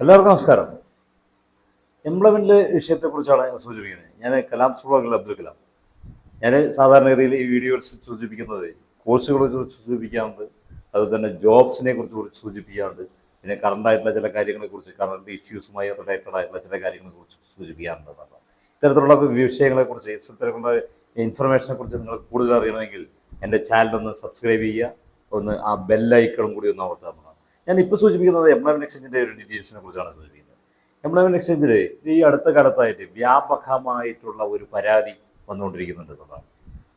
എല്ലാവർക്കും നമസ്കാരം. എംപ്ലോയ്മെന്റ് വിഷയത്തെക്കുറിച്ചാണ് സൂചിപ്പിക്കുന്നത്. ഞാൻ കലാം സ്ബ്ലോഗിൽ അബ്ദുൽ കലാം. ഞാൻ സാധാരണ രീതിയിൽ ഈ വീഡിയോയിൽ സൂചിപ്പിക്കുന്നത് കോഴ്സുകളെ കുറിച്ച് സൂചിപ്പിക്കാറുണ്ട്. അതുപോലെ തന്നെ ജോബ്സിനെ കുറിച്ച് കുറിച്ച് സൂചിപ്പിക്കാറുണ്ട്. പിന്നെ കറണ്ട് ആയിട്ടുള്ള ചില കാര്യങ്ങളെക്കുറിച്ച് കറണ്ട് ഇഷ്യൂസുമായി റിലേറ്റഡ് ആയിട്ടുള്ള ചില കാര്യങ്ങളെ കുറിച്ച് സൂചിപ്പിക്കാറുണ്ട്. ഇത്തരത്തിലുള്ള വിഷയങ്ങളെ കുറിച്ച് ഇത്തരത്തിലുള്ള ഇൻഫർമേഷനെ കുറിച്ച് നിങ്ങൾ കൂടുതൽ അറിയണമെങ്കിൽ എന്റെ ചാനൽ ഒന്ന് സബ്സ്ക്രൈബ് ചെയ്യുക. ഒന്ന് ആ ബെല്ലൈക്കണും കൂടി ഒന്ന് എന്നതാണ് ഞാൻ ഇപ്പോൾ സൂചിപ്പിക്കുന്നത് എംപ്ലോയ്മെന്റ് എക്സ്ചേഞ്ചിന്റെ ഒരു ഡീറ്റെയിൽസിനെ കുറിച്ചാണ് സൂചിപ്പിക്കുന്നത്. എംപ്ലോയ്മെന്റ് എക്സ്ചേഞ്ചിൽ ഈ അടുത്ത കാലത്തായിട്ട് വ്യാപകമായിട്ടുള്ള ഒരു പരാതി വന്നുകൊണ്ടിരിക്കുന്നുണ്ട് എന്നതാണ്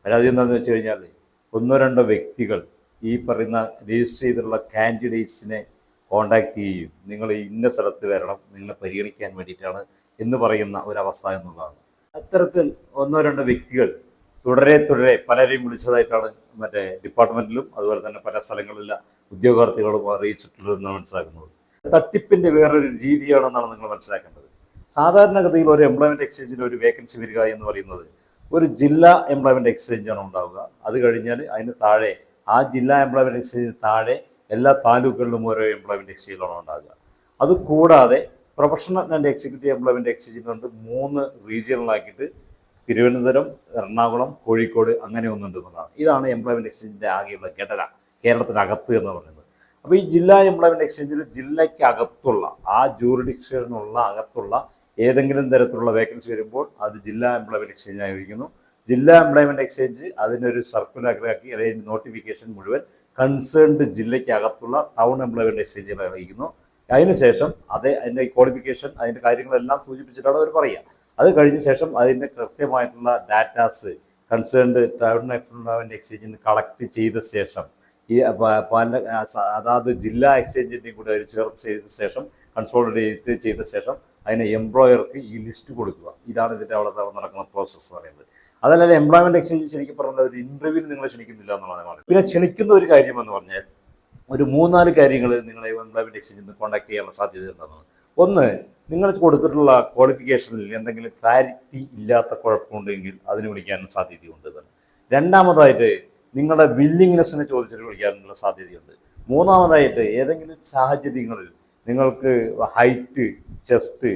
പരാതി എന്താണെന്ന് വെച്ച് കഴിഞ്ഞാൽ ഒന്നോ രണ്ടോ വ്യക്തികൾ ഈ പറയുന്ന രജിസ്റ്റർ ചെയ്തിട്ടുള്ള കാൻഡിഡേറ്റ്സിനെ കോണ്ടാക്ട് ചെയ്യും നിങ്ങൾ ഇന്ന സ്ഥലത്ത് വരണം നിങ്ങളെ പരിഗണിക്കാൻ വേണ്ടിയിട്ടാണ് എന്ന് പറയുന്ന ഒരവസ്ഥ എന്നുള്ളതാണ്. അത്തരത്തിൽ ഒന്നോ രണ്ടോ വ്യക്തികൾ തുടരെ തുടരെ പലരെയും വിളിച്ചതായിട്ടാണ് മറ്റേ ഡിപ്പാർട്ട്മെന്റിലും അതുപോലെ തന്നെ പല സ്ഥലങ്ങളിലെ ഉദ്യോഗാർത്ഥികളും അറിയിച്ചിട്ടുള്ളതെന്നാണ് മനസ്സിലാക്കുന്നത്. തട്ടിപ്പിന്റെ വേറൊരു രീതിയാണെന്നാണ് നിങ്ങൾ മനസ്സിലാക്കേണ്ടത്. സാധാരണഗതിയിൽ ഒരു എംപ്ലോയ്മെന്റ് എക്സ്ചേഞ്ചിൽ ഒരു വേക്കൻസി വരിക എന്ന് പറയുന്നത് ഒരു ജില്ലാ എംപ്ലോയ്മെന്റ് എക്സ്ചേഞ്ചാണ് ഉണ്ടാവുക. അത് കഴിഞ്ഞാൽ അതിന് താഴെ ആ ജില്ലാ എംപ്ലോയ്മെന്റ് എക്സ്ചേഞ്ചിന് താഴെ എല്ലാ താലൂക്കുകളിലും ഓരോ എംപ്ലോയ്മെന്റ് എക്സ്ചേഞ്ചാണ് ഉണ്ടാവുക. അത് കൂടാതെ പ്രൊഫഷണൽ ആൻഡ് എക്സിക്യൂട്ടീവ് എംപ്ലോയ്മെന്റ് എക്സ്ചേഞ്ചിനുണ്ട് മൂന്ന് റീജിയണലാക്കിയിട്ട് തിരുവനന്തപുരം എറണാകുളം കോഴിക്കോട് അങ്ങനെ ഒന്നുണ്ടെന്നുള്ളതാണ് ഇതാണ് എംപ്ലോയ്മെന്റ് എക്സ്ചേഞ്ചിന്റെ ആകെയുള്ള ഘടന കേരളത്തിനകത്ത് എന്ന് പറയുന്നത്. അപ്പോൾ ഈ ജില്ലാ എംപ്ലോയ്മെന്റ് എക്സ്ചേഞ്ചിൽ ജില്ലയ്ക്കകത്തുള്ള ആ ജൂറിഡിക്ഷനുള്ള അകത്തുള്ള ഏതെങ്കിലും തരത്തിലുള്ള വേക്കൻസി വരുമ്പോൾ അത് ജില്ലാ എംപ്ലോയ്മെന്റ് എക്സ്ചേഞ്ച് ആയിരിക്കുന്നു. ജില്ലാ എംപ്ലോയ്മെന്റ് എക്സ്ചേഞ്ച് അതിനൊരു സർക്കുലർ ആക്കി അല്ലെങ്കിൽ നോട്ടിഫിക്കേഷൻ മുഴുവൻ കൺസേൺഡ് ജില്ലയ്ക്കകത്തുള്ള ടൗൺ എംപ്ലോയ്മെന്റ് എക്സ്ചേഞ്ചിൽ അറിയിക്കുന്നു. അതിനുശേഷം അതേ അതിന്റെ ക്വാളിഫിക്കേഷൻ അതിന്റെ കാര്യങ്ങളെല്ലാം സൂചിപ്പിച്ചിട്ടാണ് അവർ പറയുക. അത് കഴിഞ്ഞ ശേഷം അതിന്റെ കൃത്യമായിട്ടുള്ള ഡാറ്റാസ് കൺസേൺഡ് ടൗൺ എംപ്ലോയ്മെന്റ് എക്സ്ചേഞ്ചിൽ നിന്ന് കളക്ട് ചെയ്ത ശേഷം ഈ പല അതാത് ജില്ലാ എക്സ്ചേഞ്ചിന്റെയും കൂടെ അവർ ചേർത്ത് ചെയ്ത ശേഷം കൺസോളിഡേറ്റ് ചെയ്ത ശേഷം അതിനെ എംപ്ലോയർക്ക് ഈ ലിസ്റ്റ് കൊടുക്കുക. ഇതാണ് ഇതിന്റെ അവിടെ നടക്കുന്ന പ്രോസസ്സ് എന്ന് പറയുന്നത്. അതല്ലാതെ എംപ്ലോയ്മെന്റ് എക്സ്ചേഞ്ച് ശരിക്കും പറഞ്ഞാൽ ഒരു ഇന്റർവ്യൂവിന് നിങ്ങളെ ക്ഷണിക്കുന്നില്ല എന്നുള്ളതാണ് പിന്നെ ക്ഷണിക്കുന്ന ഒരു കാര്യം എന്ന് പറഞ്ഞാൽ ഒരു മൂന്നാൽ കാര്യങ്ങൾ നിങ്ങളെ എംപ്ലോയ്മെന്റ് എക്സ്ചേഞ്ചിൽ നിന്ന് കോൺടാക്ട് ചെയ്യാനുള്ള സാധ്യത എന്താണ് ഒന്ന് നിങ്ങൾ കൊടുത്തിട്ടുള്ള ക്വാളിഫിക്കേഷനിൽ എന്തെങ്കിലും ക്ലാരിറ്റി ഇല്ലാത്ത കുഴപ്പമുണ്ടെങ്കിൽ അതിന് വിളിക്കാൻ സാധ്യതയുണ്ട് രണ്ടാമതായിട്ട് നിങ്ങളുടെ വില്ലിങ്നെസ്സിനെ ചോദിച്ചിട്ട് വിളിക്കാനുള്ള സാധ്യതയുണ്ട്. മൂന്നാമതായിട്ട് ഏതെങ്കിലും സാഹചര്യങ്ങളിൽ നിങ്ങൾക്ക് ഹൈറ്റ് ചെസ്റ്റ്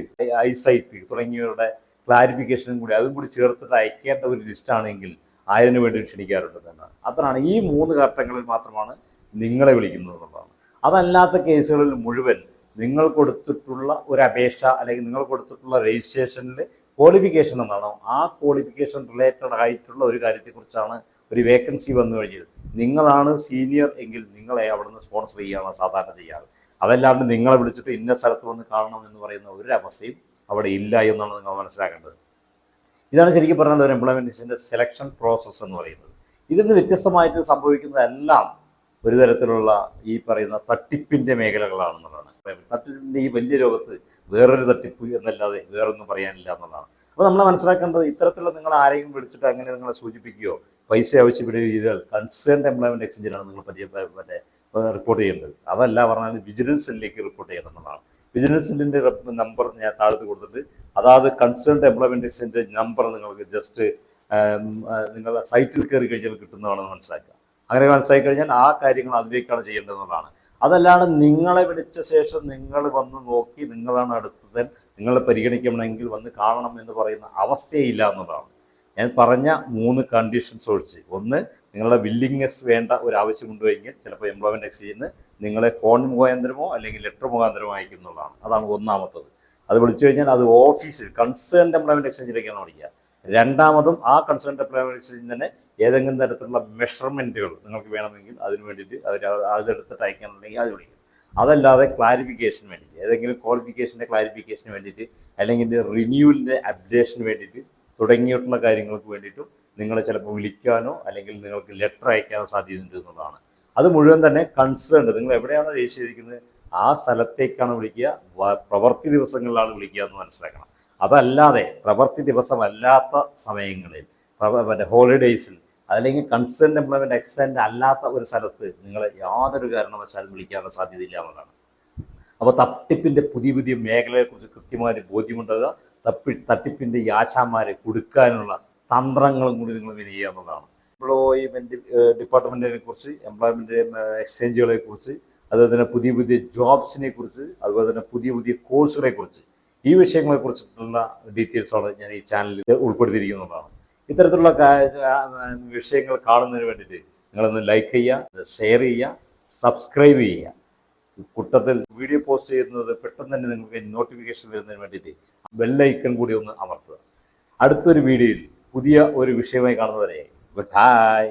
ഐസൈറ്റ് തുടങ്ങിയവരുടെ ക്ലാരിഫിക്കേഷനും കൂടി അതും കൂടി ചേർത്തിട്ട് അയക്കേണ്ട ഒരു ലിസ്റ്റാണെങ്കിൽ അതിനു വേണ്ടി ക്ഷണിക്കാറുണ്ട് തന്നെ അത്രയാണ്. ഈ മൂന്ന് ഘട്ടങ്ങളിൽ മാത്രമാണ് നിങ്ങളെ വിളിക്കുന്നത് എന്നുള്ളതാണ്. അതല്ലാത്ത കേസുകളിൽ മുഴുവൻ നിങ്ങൾ കൊടുത്തിട്ടുള്ള ഒരു അപേക്ഷ അല്ലെങ്കിൽ നിങ്ങൾ കൊടുത്തിട്ടുള്ള രജിസ്ട്രേഷനിൽ ക്വാളിഫിക്കേഷൻ എന്നാണോ? ആ ക്വാളിഫിക്കേഷൻ റിലേറ്റഡ് ആയിട്ടുള്ള ഒരു കാര്യത്തെക്കുറിച്ചാണ് ഒരു വേക്കൻസി വന്നു കഴിഞ്ഞാൽ നിങ്ങളാണ് സീനിയർ എങ്കിൽ നിങ്ങളെ അവിടുന്ന് സ്പോൺസർ ചെയ്യുകയാണ് സാധാരണ ചെയ്യാറ്. അതല്ലാണ്ട് നിങ്ങളെ വിളിച്ചിട്ട് ഇന്ന സ്ഥലത്ത് വന്ന് കാണണം എന്ന് പറയുന്ന ഒരു അവസ്ഥയും അവിടെ ഇല്ല എന്നാണ് നിങ്ങൾ മനസ്സിലാക്കേണ്ടത്. ഇതാണ് ശരിക്കും പറഞ്ഞാൽ ഒരു എംപ്ലോയ്മെന്റിന്റെ സെലക്ഷൻ പ്രോസസ്സ് എന്ന് പറയുന്നത്. ഇതിൽ നിന്ന് വ്യത്യസ്തമായിട്ട് സംഭവിക്കുന്നതെല്ലാം ഒരു തരത്തിലുള്ള ഈ പറയുന്ന തട്ടിപ്പിന്റെ മേഖലകളാണെന്നുള്ളതാണ്. തട്ടിപ്പിന്റെ ഈ വലിയ ലോകത്ത് വേറൊരു തട്ടിപ്പ് എന്നല്ലാതെ വേറൊന്നും പറയാനില്ല എന്നുള്ളതാണ്. അപ്പോൾ നമ്മൾ മനസ്സിലാക്കേണ്ടത് ഇത്തരത്തിലുള്ള നിങ്ങൾ ആരെയും വിളിച്ചിട്ട് അങ്ങനെ നിങ്ങളെ സൂചിപ്പിക്കുകയോ പൈസ ആവശ്യപ്പെടുകയോ ചെയ്താൽ കൺസേൺഡ് എംപ്ലോയ്മെന്റ് എക്സ്ചേഞ്ചിലാണ് നിങ്ങൾ പറ്റിയ മറ്റേ റിപ്പോർട്ട് ചെയ്യേണ്ടത് അതല്ല പറഞ്ഞാൽ വിജിലൻസ് സെല്ലിലേക്ക് റിപ്പോർട്ട് ചെയ്യണമെന്നുള്ളതാണ് വിജിലൻസ് സെല്ലിന്റെ നമ്പർ ഞാൻ താഴത്ത് കൊടുത്തിട്ട് അതാത് കൺസേൺഡ് എംപ്ലോയ്മെന്റ് എക്സ്ചേഞ്ച് നമ്പർ നിങ്ങൾക്ക് ജസ്റ്റ് നിങ്ങളുടെ സൈറ്റിൽ കയറി കഴിഞ്ഞാൽ കിട്ടുന്നതാണെന്ന് മനസ്സിലാക്കുക. അങ്ങനെ മനസ്സിലായി കഴിഞ്ഞാൽ ആ കാര്യങ്ങൾ അതിലേക്കാണ് ചെയ്യേണ്ടതെന്നുള്ളതാണ്. അതല്ലാണ്ട് നിങ്ങളെ വിളിച്ച ശേഷം നിങ്ങൾ വന്ന് നോക്കി നിങ്ങളാണ് അടുത്തത് നിങ്ങളെ പരിഗണിക്കണമെങ്കിൽ വന്ന് കാണണം എന്ന് പറയുന്ന അവസ്ഥയില്ല എന്നുള്ളതാണ്. ഞാൻ പറഞ്ഞ മൂന്ന് കണ്ടീഷൻസ് ഒഴിച്ച്. ഒന്ന് നിങ്ങളുടെ വില്ലിങ്നെസ് വേണ്ട ഒരു ആവശ്യമുണ്ടോ എങ്കിൽ ചിലപ്പോൾ എംപ്ലോയ്മെന്റ് എക്സ്ചേഞ്ചിൽ നിന്ന് നിങ്ങളെ ഫോൺ മുഖാന്തരമോ അല്ലെങ്കിൽ ലെറ്റർ മുഖാന്തരമോ അയക്കുന്നതാണ് അതാണ് ഒന്നാമത്തത്. അത് വിളിച്ചു കഴിഞ്ഞാൽ അത് ഓഫീസിൽ കൺസേൺ എംപ്ലോയ്മെന്റ് എക്സ്ചേഞ്ചിലേക്കാണ് വിളിക്കുക രണ്ടാമതും ആ കൺസേൺഡ് എക്സ്ചേഞ്ചിൽ തന്നെ ഏതെങ്കിലും തരത്തിലുള്ള മെഷർമെന്റുകൾ നിങ്ങൾക്ക് വേണമെങ്കിൽ അതിന് വേണ്ടിയിട്ട് അവർ അതെടുത്തിട്ട് അയക്കാനുണ്ടെങ്കിൽ അത് വിളിക്കും. അതല്ലാതെ ക്ലാരിഫിക്കേഷന് വേണ്ടിയിട്ട് ഏതെങ്കിലും ക്വാളിഫിക്കേഷന്റെ ക്ലാരിഫിക്കേഷന് വേണ്ടിയിട്ട് അല്ലെങ്കിൽ റിന്യൂവലിന്റെ അപ്ഡേഷന് വേണ്ടിയിട്ട് തുടങ്ങിയിട്ടുള്ള കാര്യങ്ങൾക്ക് വേണ്ടിയിട്ടും നിങ്ങളെ ചിലപ്പോൾ വിളിക്കാനോ അല്ലെങ്കിൽ നിങ്ങൾക്ക് ലെറ്റർ അയക്കാനോ സാധ്യതയുണ്ട് എന്നുള്ളതാണ്. അത് മുഴുവൻ തന്നെ കൺസേൺഡ് നിങ്ങൾ എവിടെയാണ് രജിസ്റ്റർ ചെയ്തിരിക്കുന്നത്? ആ സ്ഥലത്തേക്കാണ് വിളിക്കുക. പ്രവൃത്തി ദിവസങ്ങളിലാണ് വിളിക്കുക എന്ന് മനസ്സിലാക്കണം. അതല്ലാതെ പ്രവൃത്തി ദിവസമല്ലാത്ത സമയങ്ങളിൽ മറ്റേ ഹോളിഡേയ്സിൽ അല്ലെങ്കിൽ കൺസേൺ എംപ്ലോയ്മെന്റ് എക്സ്റ്റൻഡ് അല്ലാത്ത ഒരു സ്ഥലത്ത് നിങ്ങളെ യാതൊരു കാരണവശാലും വിളിക്കാനുള്ള സാധ്യതയില്ല എന്നതാണ് അപ്പോൾ തട്ടിപ്പിന്റെ പുതിയ പുതിയ മേഖലയെക്കുറിച്ച് കൃത്യമായൊരു ബോധ്യമുണ്ടാകുക തപ്പി തട്ടിപ്പിന്റെ ഈ ആശാന്മാരെ കൊടുക്കാനുള്ള തന്ത്രങ്ങളും കൂടി നിങ്ങൾ വിനിയോഗിക്കുക എന്നതാണ് എംപ്ലോയ്മെന്റ് ഡിപ്പാർട്ട്മെന്റിനെ കുറിച്ച് എംപ്ലോയ്മെന്റ് എക്സ്ചേഞ്ചുകളെ കുറിച്ച് അതുപോലെ തന്നെ പുതിയ പുതിയ ജോബ്സിനെ കുറിച്ച് അതുപോലെ തന്നെ പുതിയ പുതിയ കോഴ്സുകളെ കുറിച്ച് ഈ വിഷയങ്ങളെ കുറിച്ചിട്ടുള്ള ഡീറ്റെയിൽസാണ് ഞാൻ ഈ ചാനലിൽ ഉൾപ്പെടുത്തിയിരിക്കുന്നതാണ്. ഇത്തരത്തിലുള്ള വിഷയങ്ങൾ കാണുന്നതിന് വേണ്ടിയിട്ട് നിങ്ങളൊന്ന് ലൈക്ക് ചെയ്യുക ഷെയർ ചെയ്യുക സബ്സ്ക്രൈബ് ചെയ്യുക. കൂട്ടത്തിൽ വീഡിയോ പോസ്റ്റ് ചെയ്യുന്നത് പെട്ടെന്ന് തന്നെ നിങ്ങൾക്ക് നോട്ടിഫിക്കേഷൻ വരുന്നതിന് വേണ്ടിയിട്ട് ബെല്ലൈക്കൺ കൂടി ഒന്ന് അമർത്തുക. അടുത്തൊരു വീഡിയോയിൽ പുതിയ ഒരു വിഷയമായി കാണുന്നവരെ ഗുഡ് ബൈ